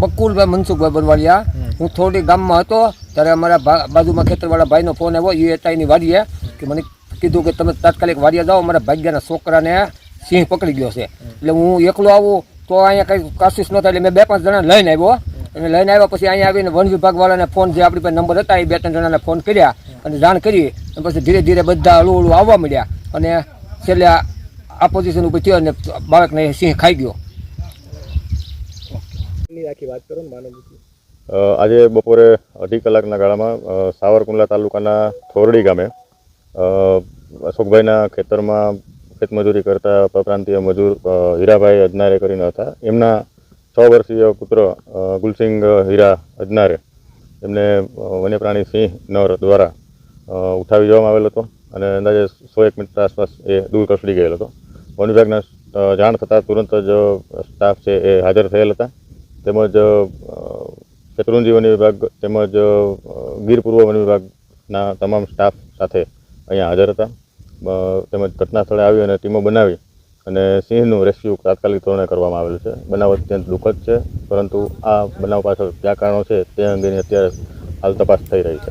બકુલભાઈ મનસુખભાઈ બનવાડિયા. હું થોડી ગામમાં હતો ત્યારે અમારા બાજુમાં ખેતરવાળા ભાઈનો ફોન આવ્યો એ એતાઈની વાડીએ કે મને કીધું કે તમે તાત્કાલિક વાડીએ જાઓ અમારા ભાગ્યાના છોકરાને સિંહ પકડી ગયો છે. એટલે હું એકલો આવું તો અહીંયા કંઈ કાશિશ ન થાય એટલે મેં બે પાંચ જણા લઈને આવ્યો. અને લઈને આવ્યા પછી અહીંયા આવીને વન વિભાગવાળાને ફોન જે આપણી પાસે નંબર હતા એ બે ત્રણ જણાને ફોન કર્યા અને જાણ કરી અને પછી ધીરે ધીરે બધા હળુ હળવું આવવા મળ્યા અને છેલ્લે આ પોઝિશન ઉપર થયો અને બાળકને સિંહ ખાઈ ગયો. અ, આજે બપોરે અઢી કલાકના ગાળામાં સાવરકુંડલા તાલુકાના થોરડી ગામે અશોકભાઈના ખેતરમાં ખેતમજૂરી કરતા પ્રાંતીય મજૂર હીરાભાઈ અજનારે કરીને હતા. એમના છ વર્ષીય પુત્ર ગુલસિંગ હીરા અજનારે એમને વન્યપ્રાણી સિંહ નર દ્વારા ઉઠાવી જવામાં આવેલ હતો અને અંદાજે સો એક મિનિટ આસપાસ એ દૂર ખસડી ગયેલ હતો. વન વિભાગના જાણ થતાં તુરંત જ સ્ટાફ છે એ હાજર થયેલ હતા. તેમજ શત્રુંજી વન વિભાગ તેમજ ગીર પૂર્વ વન વિભાગના તમામ સ્ટાફ સાથે અહીંયા હાજર હતા. તેમજ ઘટના સ્થળે આવી અને ટીમો બનાવી અને સિંહનું રેસ્ક્યુ તાત્કાલિક ધોરણે કરવામાં આવેલું છે. બનાવ અત્યંત દુઃખદ છે, પરંતુ આ બનાવ પાછળ કયા કારણો છે તે અંગેની અત્યારે હાલ તપાસ થઈ રહી છે.